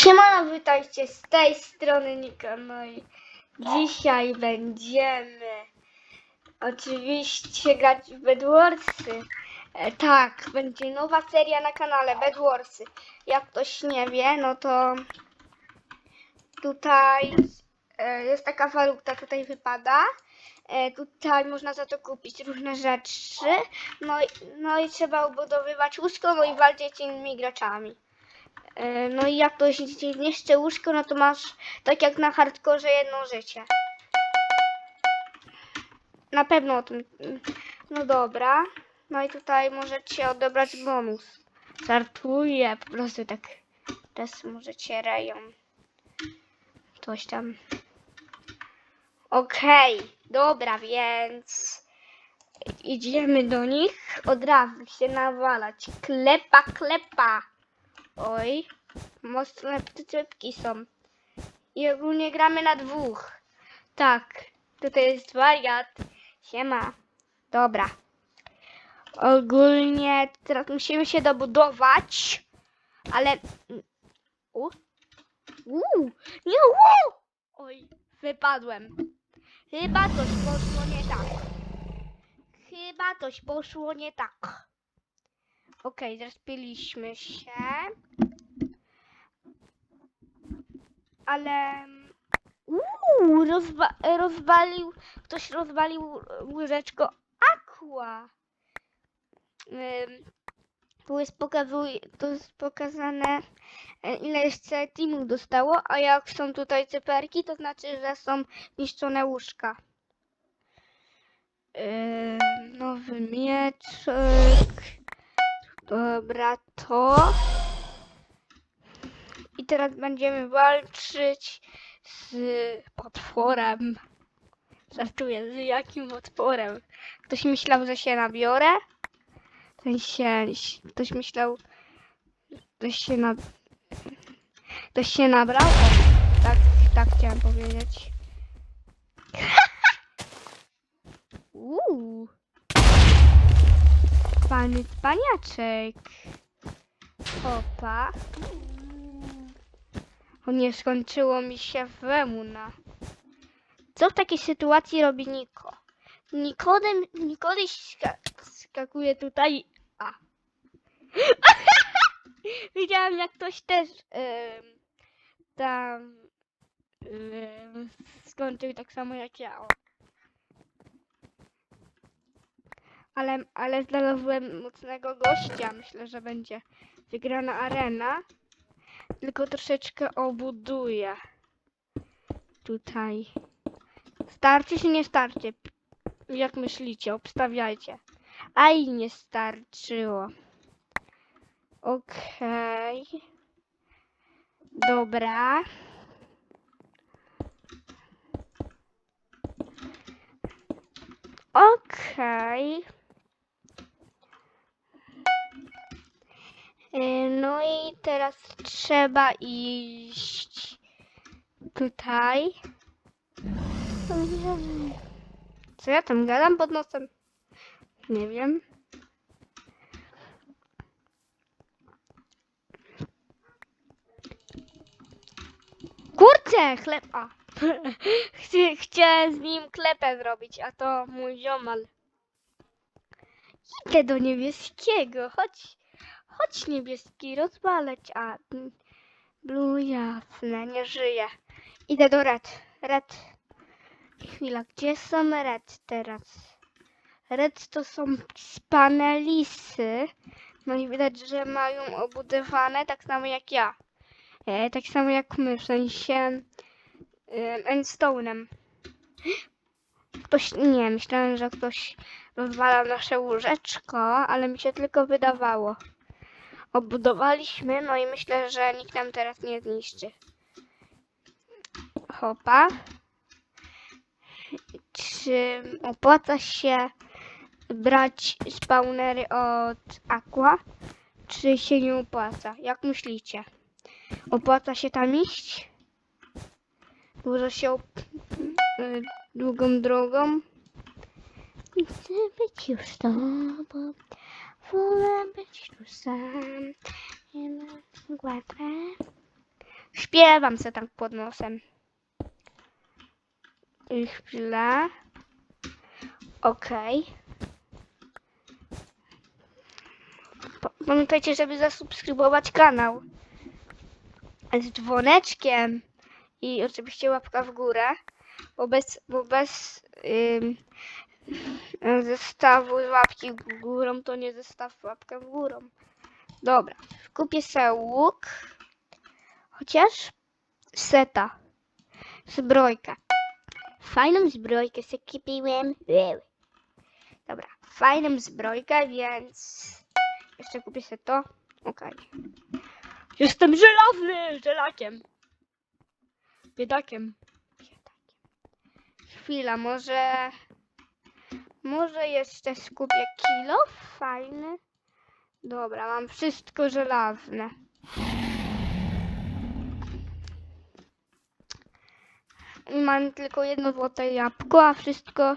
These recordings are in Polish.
Siemano, witajcie z tej strony Nika, no i dzisiaj będziemy oczywiście grać w Bedwarsy. E, tak, będzie nowa seria na kanale Bedwarsy. Jak ktoś nie wie, no to tutaj e, jest taka waluta, tutaj wypada. E, tutaj można za to kupić różne rzeczy. No no i trzeba obudowywać łóżko, no i walczyć z innymi graczami. E, No i jak ktoś ci zniszczy łóżko, no to masz tak jak na hardkorze jedno życie. Na pewno o tym. No dobra. No i tutaj możecie odebrać bonus. Żartuję, po prostu tak. Teraz możecie reją. Coś tam. Okej, dobra, więc idziemy do nich. Od razu się nawalać. Klepa, klepa. Oj, mocne typki są. I ogólnie gramy na dwóch. Tak, tutaj jest wariat. Siema. Dobra. Ogólnie teraz musimy się dobudować, ale... U? Uuu, nie, u! Oj, wypadłem. Chyba coś poszło nie tak. Chyba coś poszło nie tak. Okej, zrespiliśmy się. Ale... Uuu, rozwa rozwalił... Ktoś rozwalił łyżeczko aqua. Ym, tu jest, tu jest pokazane e, ile jeszcze teamów dostało, a jak są tutaj cyferki, to znaczy, że są niszczone łóżka. Nowy mieczek. Dobra, to. I teraz będziemy walczyć z potworem. Żartuję, z jakim potworem? Ktoś myślał, że się nabiorę? Ten się, ktoś myślał, ktoś się na... Ktoś się nabrał? O, tak, tak chciałem powiedzieć. Uuu. Pany paniaczek. Opa. O nie, skończyło mi się wemuna. Co w takiej sytuacji robi Niko? Nikodem, Nikodeś ska skakuje tutaj. A. Widziałem jak ktoś też tam skończył tak samo jak ja. O. Ale, ale znalazłem mocnego gościa. Myślę, że będzie wygrana arena. Tylko troszeczkę obuduję. Tutaj. Starczy czy nie starczy? Jak myślicie? Obstawiajcie. Aj, nie starczyło. Okej. Dobra. Okej. E, No i teraz trzeba iść tutaj. Co ja tam gadam pod nosem? Nie wiem. Kurczę, chleb. A. Chci- Chciałem z nim klepę zrobić, a to mój ziomal. Idę do niebieskiego. Chodź, chodź niebieski, rozwalać. A, blue jasne, nie żyje. Idę do red. Red. Chwila, gdzie są red teraz? Red to są spanelisy. No i widać, że mają obudowane tak samo jak ja. E, tak samo jak my, w sensie e, endstone'em. Ktoś, nie, myślałem, że ktoś rozwala nasze łóżeczko, ale mi się tylko wydawało. Obudowaliśmy, no i myślę, że nikt nam teraz nie zniszczy. Hopa. Czy opłaca się brać spawnery od Aqua, czy się nie opłaca? Jak myślicie? Opłaca się tam iść? Dużo się y, długą drogą? Chcę być już tobą, wolę być tu sam. Śpiewam se tak pod nosem. I chwilę. Okej. Pa- Pamiętajcie, żeby zasubskrybować kanał. Z dzwoneczkiem. I oczywiście łapka w górę. Bo bez, bo bez ym, zestawu łapki w górą to nie zestaw łapkę w górą. Dobra. Kupię sobie łuk. Chociaż seta. Zbrojkę. Fajną zbrojkę sobie kupiłem. Dobra, fajną zbrojkę, więc jeszcze kupię sobie to. Okej. Jestem żelazny! Żelakiem. Biedakiem. Biedakiem. Chwila, może... Może jeszcze skupię kilo? Fajny. Dobra, mam wszystko żelazne. Mam tylko jedno złote jabłko, a wszystko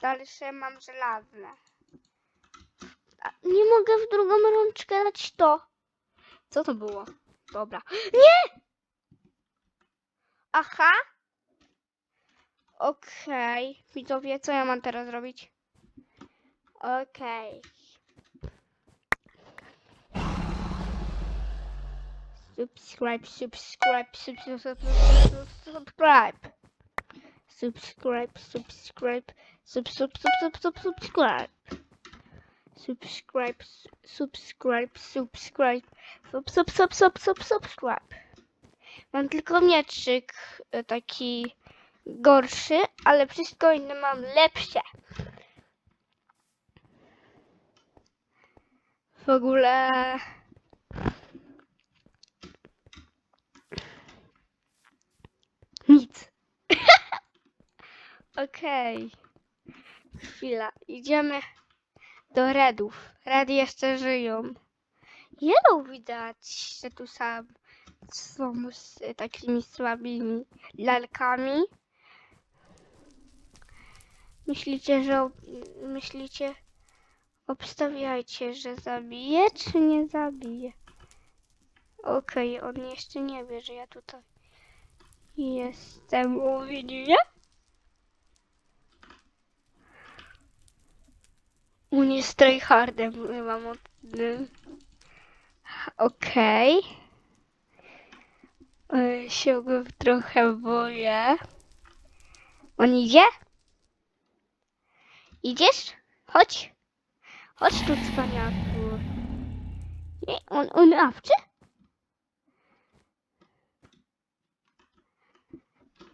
dalsze mam żelazne. Nie mogę w drugą rączkę dać to. Co to było? Dobra. Nie! Aha. Okej. Widzowie, co ja mam teraz robić? Okej. Subscribe, subscribe, subscribe, subscribe. Subscribe, subscribe, sub, sub, sub, sub, sub, subscribe. Subscribe, subscribe, subscribe, sub, sub, sub, sub, sub, subscribe. Mam tylko mieczyk e, taki gorszy, ale wszystko inne mam lepsze. W ogóle... Nic. Okej. Chwila. Idziemy do Redów. Redy jeszcze żyją. Yellow widać, że tu sam są z takimi słabymi lalkami. Myślicie, że myślicie, obstawiajcie, że zabije, czy nie zabije? Okej, on jeszcze nie wie, że ja tutaj jestem. Uwidzicie? On jest tryhardem, chyba mocnym. Okej. Okay. Się go trochę boję. On idzie? Idziesz? Chodź. Chodź tu, cwaniaku. Nie, on, on awczy?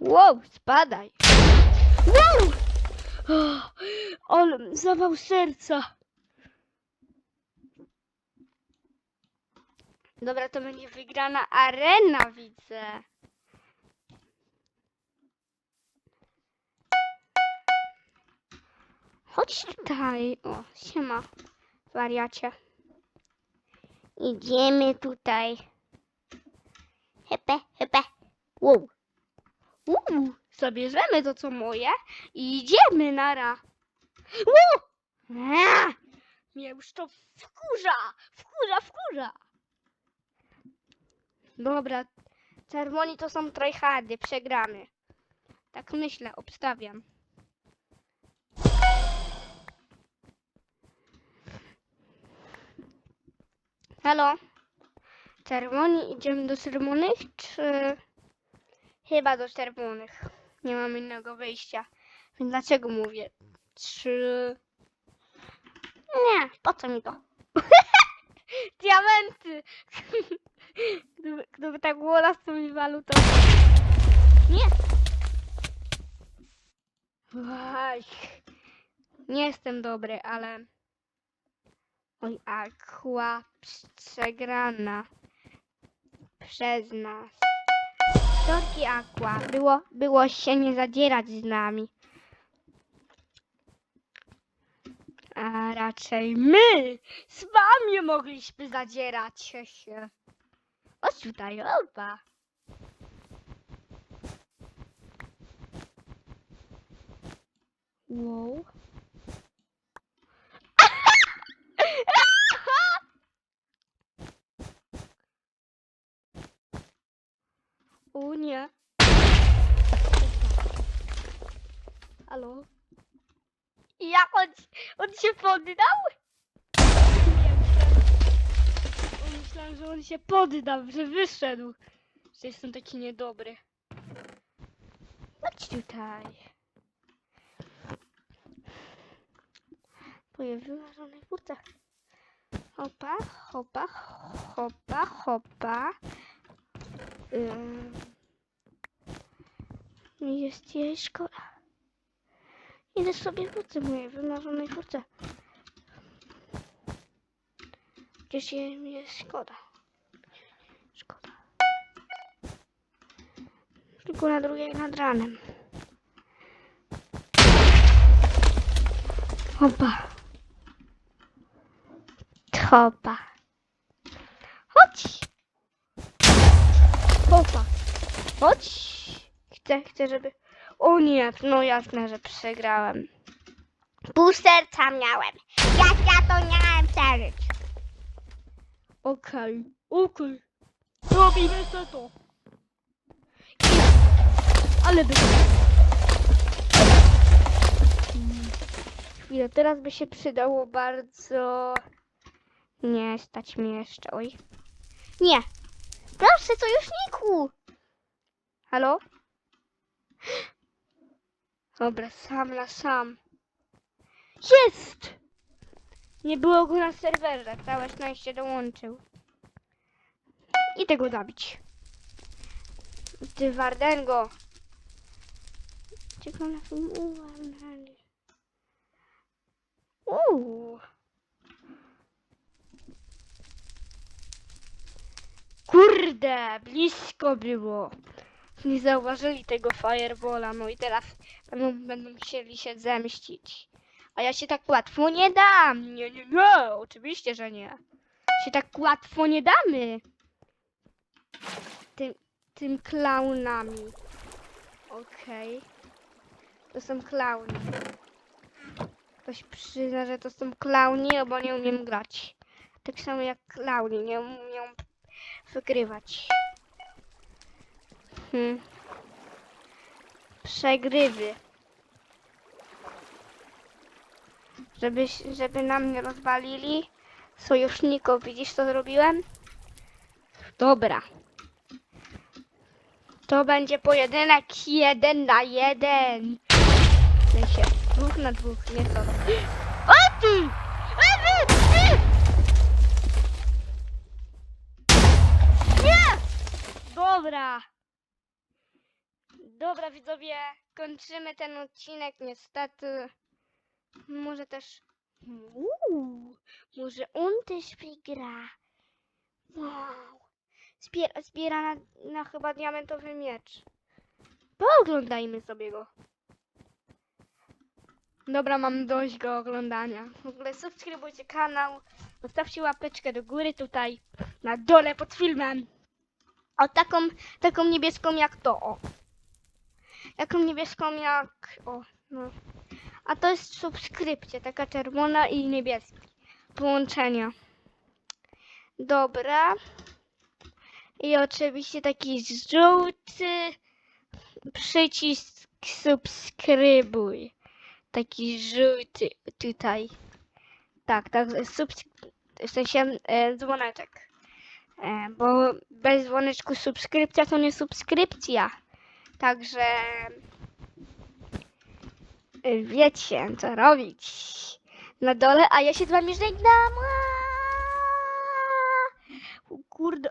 Wow, spadaj. Wow! Ale zawał serca. Dobra, to będzie wygrana arena, widzę. Chodź tutaj. O, siema, wariacie. Idziemy tutaj. Hepe, hepe. Wow. Uuu, zabierzemy to, co moje i idziemy, nara. Wow! Eee, Mnie już to wkurza, wkurza, wkurza. Dobra, czerwoni to są tryhardy, przegramy. Tak myślę, obstawiam. Halo? Czerwoni, idziemy do czerwonych, czy... Chyba do czerwonych. Nie mam innego wyjścia. Więc dlaczego mówię? Czy... Nie, po co mi to? Diamenty! gdyby, gdyby tak było nas to mi. Nie! Oj, nie jestem dobry, ale... Oj, aqua przegrana przez nas. Sorki Aqua, było, było się nie zadzierać z nami. A raczej my z wami mogliśmy zadzierać się. Chodź tutaj, opa. Wow. O nie. Halo? Jak on, on się poddał? Nie, myślałem, że on się poddał, że wyszedł. Że jestem taki niedobry. Chodź tutaj. Pojawiła się na furce. Hopa, hopa, hopa, hopa. Ym. Jest jej szkoda. Idę sobie wrócę mojej wymarzonej furce. Gdzieś jej jest szkoda. Szkoda. Tylko na drugiej nad ranem. Hopa. Hopa. Chodź. Hopa. Chodź. Chcę, chcę, żeby... O nie, no jasne, że przegrałem. Pół serca miałem. Jak ja to miałem przeżyć? Okej, okej. Robimy to to. Ale by... Chwilę, teraz by się przydało bardzo... Nie, stać mnie jeszcze, oj. Nie. Proszę, sojuszniku! Halo? Dobra, sam na sam. Jest! Nie było go na serwerze, całe szczęście dołączył. Idę go zabić. Ty Wardengo. Czego na uwalnęli? Uuu. Kurde, blisko było. Nie zauważyli tego firebola, no i teraz będą, będą się zemścić. A ja się tak łatwo nie dam. Nie, nie, nie, oczywiście, że nie. Się tak łatwo nie damy. Tym, tym klaunami. Okej. To są klauny. Ktoś przyzna, że to są klauni, bo nie umiem grać. Tak samo jak klauni, nie umieją wygrywać. Hmm. Przegrywy. Żeby, żeby nam nie rozwalili sojuszników. Widzisz, co zrobiłem? Dobra. To będzie pojedynek jeden na jeden. W sensie dwóch na dwóch, nie to. O ty! A wy! Ty! Nie! Dobra. Dobra widzowie, kończymy ten odcinek niestety. Może też... Uuu, może on też wygra. Wow. Zbiera, zbiera na, na chyba diamentowy miecz. Pooglądajmy sobie go. Dobra, mam dość go oglądania. W ogóle subskrybujcie kanał, zostawcie łapeczkę do góry tutaj, na dole pod filmem. O taką, taką niebieską jak to, o. Taką niebieską jak, o, no. A to jest subskrypcja, taka czerwona i niebieska. Połączenia. Dobra. I oczywiście taki żółty przycisk subskrybuj. Taki żółty tutaj. Tak, tak, subsk w sensie e, dzwoneczek. E, bo bez dzwoneczku subskrypcja to nie subskrypcja. Także y, wiecie, co robić na dole, a ja się z wami żegnam. Kurde.